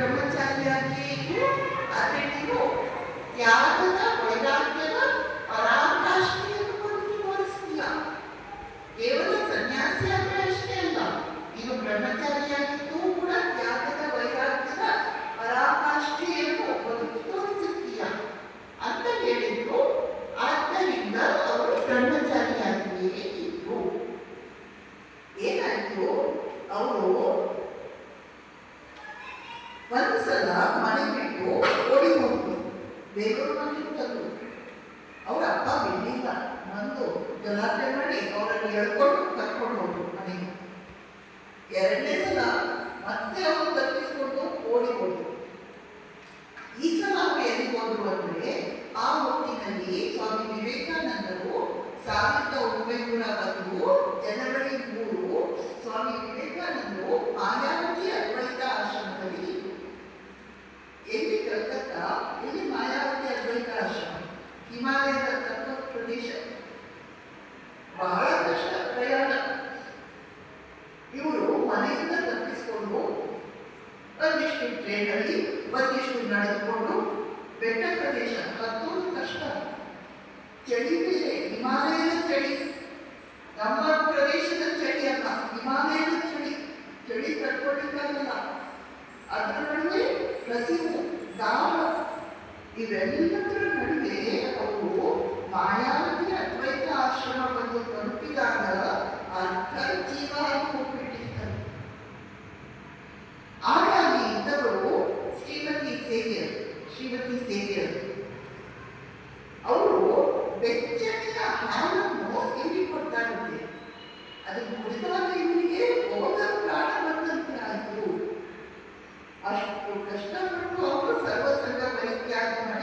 ಬ್ರಹ್ಮಚಾರಿಯಾಗಿ ಆದರೆ ನೀನು ತ್ಯಾಗದ ವೈರಾಗ್ಯದ ಪರಾಕಾಷ್ಠೆಯನ್ನು ಕುರಿತು ತೋರಿಸ್ತೀಯ ಕೇವಲ ಸನ್ಯಾಸಿ ಆದರೆ ಅಷ್ಟೇ ಅಲ್ಲ ನೀನು ಬ್ರಹ್ಮಚಾರಿಯಾಗಿದ್ದು ಕೂಡ ತ್ಯಾಗದ ವೈರಾಗ್ಯದ ಪರಾಕಾಷ್ಠೆಯನ್ನು ಬದುಕಿ ತೋರಿಸುತ್ತೀಯ ಅಂತ ಹೇಳಿದ್ರು. ಆದ್ದರಿಂದ ಅವರು ಬ್ರಹ್ಮಚಾರಿಯಾಗಿಯೇ ಇದ್ರು. ಏನಾಯ್ತು? ಅವರು ಒಂದು ಸಲ ಮನೆ ಬಿಟ್ಟು ಓಡಿ ಹೋಗ್ತು ಬೇರೆಯವ್ರ ಮನೆಗೆ ಬಂದು ಅವ್ರ ಅಪ್ಪ ಬಂದು ಗಲಾಟೆ ಮಾಡಿ ಅವರನ್ನು ಎಳ್ಕೊಂಡು ಕರ್ಕೊಂಡು ಹೋದ್ರು ಮನೆಗೆ. ಎರಡನೇ ಸಲ ಮತ್ತೆ ಅವರು ತಪ್ಪಿಸ್ಕೊಂಡು ಓಡಿ ಹೋದ್ರು. ಈ ಸಲ ಅವರು ಎಲ್ಲಿ ಹೋದ್ರು ಅಂದ್ರೆ ಆ ಹೊತ್ತಿನಲ್ಲಿ ಸ್ವಾಮಿ ವಿವೇಕಾನಂದರು ಸಾವಿರದ ಹಿಮಾಲಯದ ತನ್ನ ಪ್ರದೇಶ. ಬಹಳ ಕಷ್ಟ ಪ್ರಯಾಣ. ಇವರು ಮನೆಯಿಂದ ತಪ್ಪಿಸಿಕೊಂಡು ಒಂದಿಷ್ಟು ಟ್ರೈನಲ್ಲಿ ಒಂದಿಷ್ಟು ನಡೆದುಕೊಂಡು ಬೆಟ್ಟ ಪ್ರದೇಶ ಹತ್ತೋದು ಕಷ್ಟ. ಚಳಿ ಬೇರೆ ಹಿಮಾಲಯದ ಚಳಿ. ನಮ್ಮ ಪ್ರದೇಶದ ಚಳಿ ಅಲ್ಲ, ಹಿಮಾಲಯದ ಚಳಿ. ಚಳಿ ತಡ್ಕೊಳ್ಳಿಕ್ಕಾಗಲ್ಲ ಅದರ ನಡುವೆ ಹಸಿವು ದಾಹ ಇವೆಲ್ಲದರ Lucas, tanto como você, você também, Tiago,